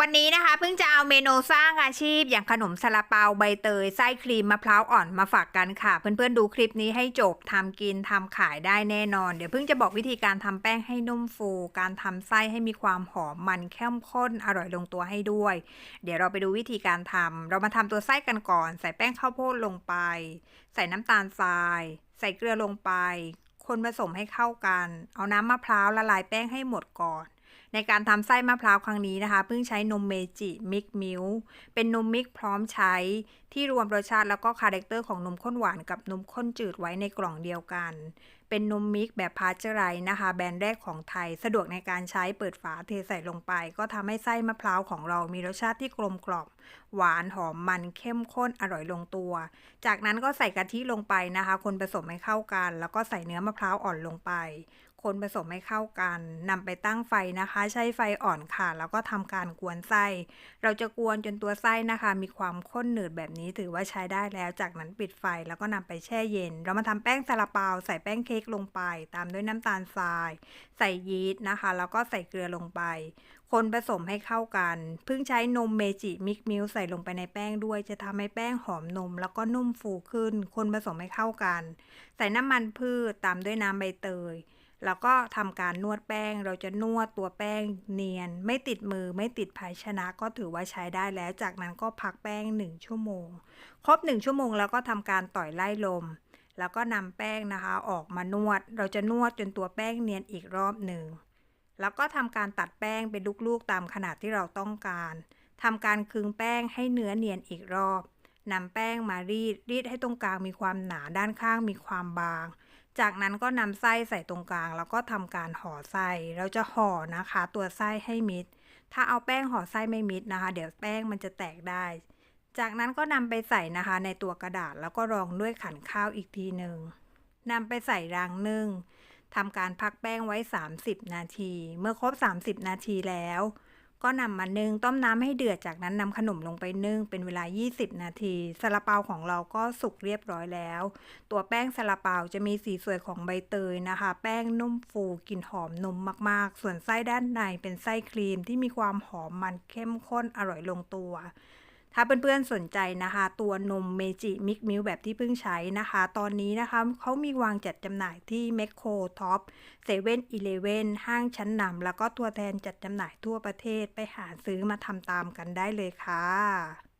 วันนี้นะคะเพิ่งจะเอาเมนูสร้างอาชีพ อย่างขนมซาลาเปาใบเตยไส้ครีมมะพร้าวอ่อนมาฝากกันค่ะ เพื่อนๆดูคลิปนี้ให้จบทำกินทำขายได้แน่นอน เดี๋ยวเพิ่งจะบอกวิธีการทำแป้งให้นุ่มฟู การทำไส้ให้มีความหอมมันเข้มข้นอร่อยลงตัวให้ด้วย เดี๋ยวเราไปดูวิธีการทำเรามาทำตัวไส้กันก่อน ใส่แป้งข้าวโพดลงไป ใส่น้ำตาลทราย ใส่เกลือลงไป คนผสมให้เข้ากัน เอาน้ำมะพร้าวละลายแป้งให้หมดก่อน ในการทำไส้มะพร้าวครั้งนี้นะคะ เพิ่งใช้นมเมจิมิกมิลเป็นนมมิกพร้อมใช้ที่รวมรสชาติแล้วก็คาแรคเตอร์ของนมข้นหวานกับนมข้นจืดไว้ในกล่องเดียวกัน เป็นนมมิกแบบพาสเจอร์ไรนะคะ แบรนด์แรกของไทย สะดวกในการใช้เปิดฝาเทใส่ลงไป ก็ทำให้ไส้มะพร้าวของเรามีรสชาติที่กลมกล่อมหวานหอมมันเข้มข้นอร่อยลงตัว จากนั้นก็ใส่กะทิลงไปนะคะ คนผสมให้เข้ากัน แล้วก็ใส่เนื้อมะพร้าวอ่อนลงไป คนผสมให้เข้ากันนำไปตั้งไฟนะคะ ใช้ไฟอ่อนค่ะ แล้วก็ทำการกวนไส้ เราจะกวนจนตัวไส้นะคะ มีความข้นหนืดแบบนี้ถือว่าใช้ได้แล้ว จากนั้นปิดไฟแล้วก็นำไปแช่เย็น เรามาทำแป้งซาลาเปาใส่แป้งเค้กลงไป ตามด้วยน้ำตาลทราย ใส่ยีสต์นะคะ แล้วก็ใส่เกลือลงไป คนผสมให้เข้ากันเพิ่งใช้นมเมจิมิกมิลใส่ลงไปในแป้งด้วย จะทำให้แป้งหอมนม แล้วก็นุ่มฟูขึ้น คนผสมให้เข้ากัน ใส่น้ำมันพืชตามด้วยน้ำใบเตย แล้วก็ทำการนวดแป้ง เราจะนวดตัวแป้งเนียน ไม่ติดมือไม่ติดภาชนะก็ถือว่าใช้ได้แล้ว จากนั้นก็พักแป้ง 1 ชั่วโมง ครบ 1 ชั่วโมงแล้วก็ทำการต่อยไล่ลม แล้วก็นำแป้งนะคะ ออกมานวด เราจะนวดจนตัวแป้งเนียนอีกรอบหนึ่ง แล้วก็ทำการตัดแป้งเป็นลูกๆตามขนาดที่เราต้องการทำการคึงแป้งให้เนื้อเนียนอีกรอบนำแป้งมารีด รีดให้ตรงกลางมีความหนาด้านข้างมีความบาง จากนั้นก็นำไส้ใส่ตรงกลาง แล้วก็ทำการห่อไส้เราจะห่อนะคะ ตัวไส้ให้มิด ถ้าเอาแป้งห่อไส้ไม่มิดนะคะ เดี๋ยวแป้งมันจะแตกได้ จากนั้นก็นำไปใส่นะคะ ในตัวกระดาษแล้วก็รองด้วยขันข้าวอีกทีหนึ่งนำไปใส่รางนึ่งทำการพักแป้งไว้ 30 นาที เมื่อครบ 30 นาทีแล้ว ก็นำมานึ่งต้มน้ำให้เดือดจากนั้นนำขนมลงไปนึ่งเป็นเวลา 20 นาทีซาลาเปาของเราก็สุกเรียบร้อยแล้ว ตัวแป้งซาลาเปาจะมีสีสวยของใบเตยนะคะ แป้งนุ่มฟูกลิ่นหอมนมมากๆ ส่วนไส้ด้านในเป็นไส้ครีมที่มีความหอมมันเข้มข้นอร่อยลงตัว ถ้าเพื่อนๆสนใจนะคะ ตัวนมเมจิมิกมิลแบบที่เพิ่งใช้นะคะ ตอนนี้นะคะเขามีวางจัดจำหน่ายที่แมคโครท็อปเซเว่นอีเลเว่นห้างชั้นนำแล้วก็ตัวแทนจัดจำหน่ายทั่วประเทศไปหาซื้อมาทำตามกันได้เลยค่ะ